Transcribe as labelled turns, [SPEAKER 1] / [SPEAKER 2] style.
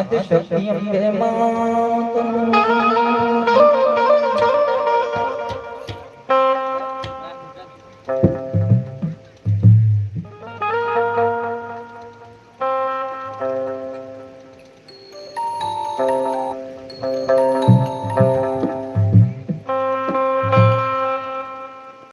[SPEAKER 1] आदिशक्ति अम्बे मातु Thank you.